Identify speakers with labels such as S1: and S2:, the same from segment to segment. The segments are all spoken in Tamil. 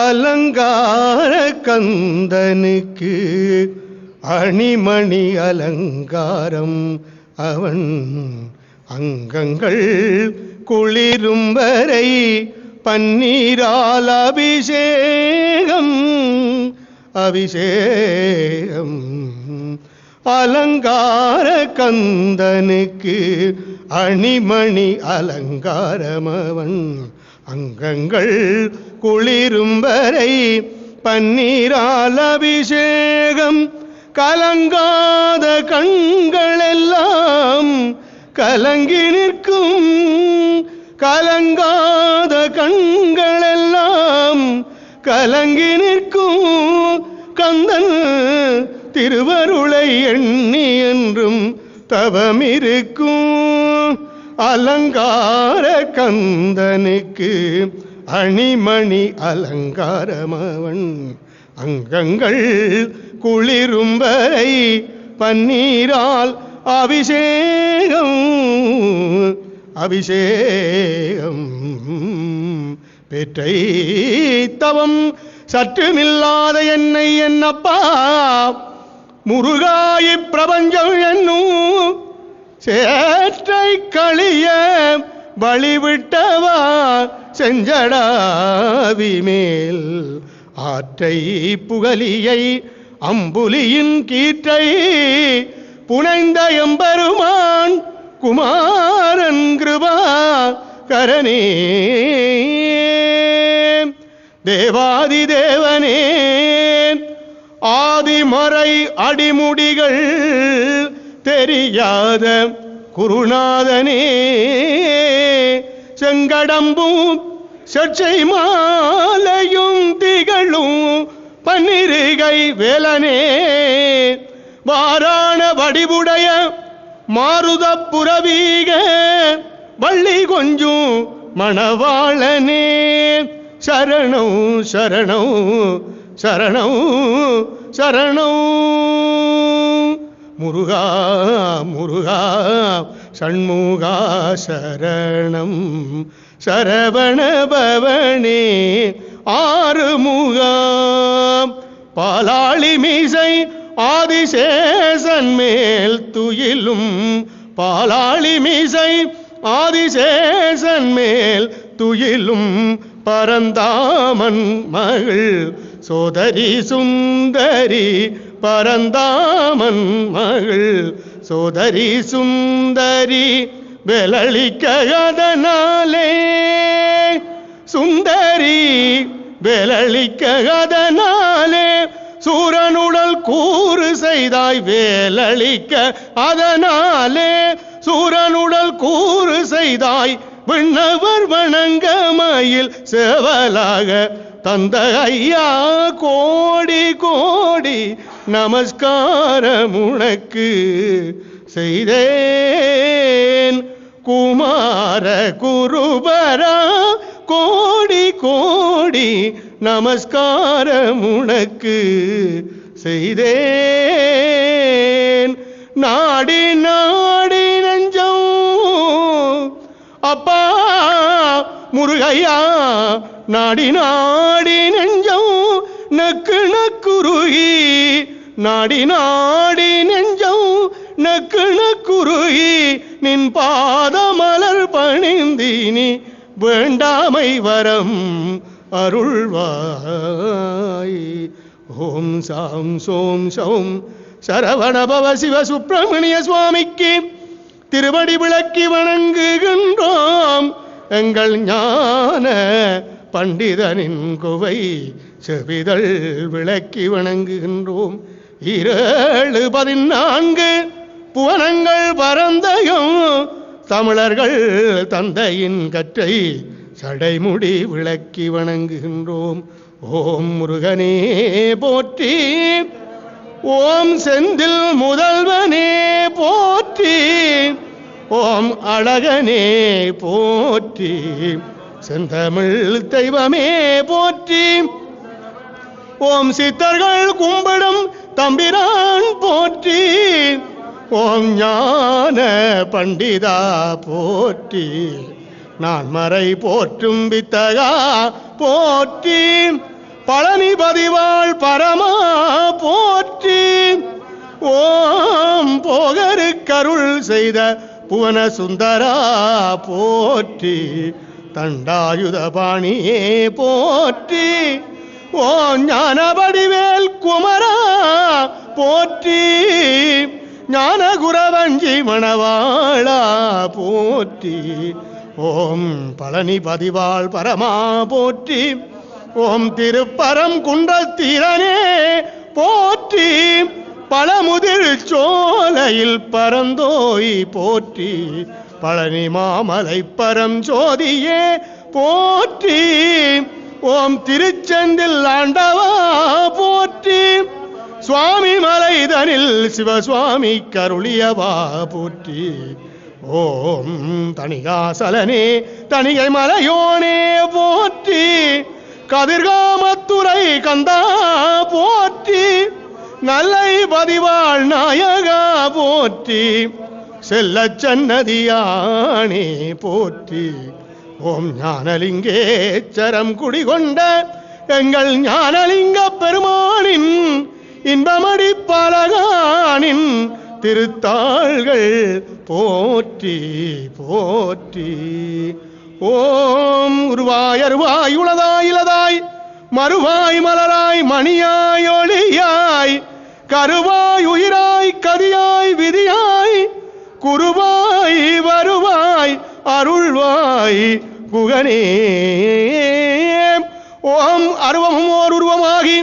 S1: அலங்கார கந்தனுக்கு அணிமணி அலங்காரம். அவன் அங்கங்கள் குளிரும் வரை பன்னீரால் அபிஷேகம் அபிஷேகம். அலங்கார கந்தனுக்கு அணிமணி அலங்காரமவன். அங்கங்கள் குளிரும் வரை பன்னீரால் அபிஷேகம். கலங்காத கண்களெல்லாம் கலங்கி நிற்கும். கலங்காத கண்களெல்லாம் கலங்கி நிற்கும். கந்தன் திருவருளை எண்ணி என்றும் தவமிருக்கும். அலங்கார கந்தனுக்கு அணிமணி அலங்காரமவன். அங்கங்கள் குளிரும்பரை பன்னீரால் அபிஷேகம் அபிஷேகம். பெற்றை தவம் சற்றுமில்லாத என்னை என்னப்பா முருகாயி பிரபஞ்சம் என்னும் சேற்றை களிய வழிவிட்டவா செஞ்சடாவி மேல் ஆற்றை புகலியை அம்புலியின் கீற்றை புனைந்த எம்பெருமான் குமாரன் கிருபா கரணே தேவாதி தேவனே ஆதிமறை அடிமுடிகள் தெரியாத குருநாதனே செங்கடம்பும் செச்சை மாலையும் திகழும் பன்னிருகை வேலனே வாராண வடிவுடைய மாருத புறவீக வள்ளி கொஞ்சும் மணவாளனே. சரணம் சரணம் சரணம் சரணம் முருகா முருகா சண்முகா சரணம். சரவண பவனே ஆறுமுகாம் பாலாளி மீசை ஆதிசேசன் மேல் துயிலும். பாலாளி மீசை ஆதிசேசன் மேல் துயிலும். பரந்தாமன் மகள் சோதரி சுந்தரி பரந்தாமன் மகள். சோதரி சுந்தரி வெளளிக்ககதனாலே சுந்தரி வெலளிக்க அதனாலே சூரனுடல் கூறு செய்தாய் வேலளிக்க அதனாலே. சூரனுடல் கூறு செய்தாய் விண்ணவர் வணங்கமயில் சேவலாக தந்த ஐயா கோடி கோடி நமஸ்காரம் உனக்கு செய்தேன். குமார குருபரா கோடி கோடி நமஸ்காரம் உனக்கு செய்தேன். நாடி நாடி நெஞ்சம். அப்பா முருகையா நாடி நாடி நெஞ்சம் நக்கு நக்குருகி. நாடி நாடி நெஞ்சம் நக்கு நக்குருகி. நின் பாதமலர் பணிந்தினி வேண்டாமை வரம் அருள்வாய். ஓம் சாம் சோம் சௌம் சரவணபவ சிவ சுப்பிரமணிய சுவாமிக்கு திருவடி விளக்கி வணங்குகின்றோம். எங்கள் ஞான பண்டிதனின் குவை செவிதழ் விளக்கி வணங்குகின்றோம். இரேழு பதினான்கு புவனங்கள் பரந்தையும் தமிழர்கள் தந்தையின் கற்றை சடைமுடி விளக்கி வணங்குகின்றோம். ஓம் முருகனே போற்றி ஓம் செந்தில் முதல்வனே போற்றி ஓம் அழகனே போற்றி. செந்தமிழ் தெய்வமே போற்றி. ஓம் சித்தர்கள் கும்பிடும் தம்பிரான் போற்றி. ஓம் ஞான பண்டிதா போற்றி. நான் மறை போற்றும் வித்தகா போற்றி. பழனி பதிவாள் பரமா போற்றி. ஓம் போகரு கருள் செய்த புவன சுந்தரா போற்றி. தண்டாயுதபாணியே போற்றி ஓ ஞானபடிவேல் குமரா போற்றி ஞானகுரவஞ்சி மணவாளா போற்றி ஓம் பழனி பதிவாள் பரமா போற்றி ஓம் திருப்பரம் குன்றத்தீரனே போற்றி பழமுதிர் சோலையில் பரந்தோய் போற்றி பழனி மாமலை பரஞ்சோதியே போற்றி. ஓம் திருச்செந்தில் ஆண்டவா போற்றி. சுவாமி மலைதனில் சிவசுவாமி கருளியவா போற்றி. ஓம் தணிகாசலனே தணிகை மலையோனே போற்றி. கதிர்காமத்துறை கந்தா போற்றி. நல்லை பதிவாள் நாயகா போற்றி. செல்ல சன்னதியானே போற்றி. ஓம் ஞானலிங்கேச்சரம் குடிகொண்ட எங்கள் ஞானலிங்க பெருமானின் இன்பமடி பலகானின் திருத்தாள்கள் போற்றி போற்றி. ஓம் உருவாய் அருவாய் உளதாய் இலதாய் மறுவாய் மலராய் மணியாய் ஒளியாய் கருவாய் உயிராய் கதியாய் விதியாய் குருவாய் வருவாய் அருள்வாய் குகனே. ஓம் அருவமும் ஓர் உருவமாகி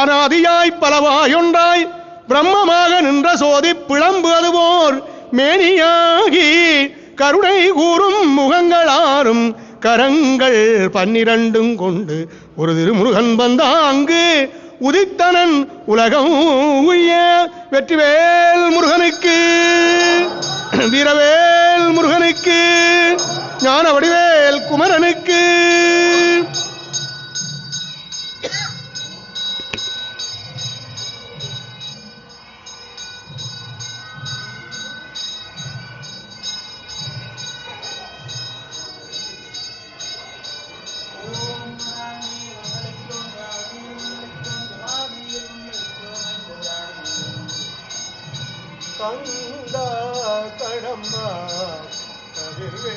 S1: அனாதியாய் பலவாயொன்றாய் பிரம்மமாக நின்ற சோதி பிளம்பு அதுவோர் மேனியாகி கருணை கூறும் முகங்களாரும் கரங்கள் பன்னிரண்டும் கொண்டு ஒரு திருமுருகன் வந்தாங்கு உதித்தனன் உலகம் உய்ய வெற்றிவேல் முருகனுக்கு. ஞான வடிவேல் குமரனுக்கு. கந்தா கடம்மா கதிர்வே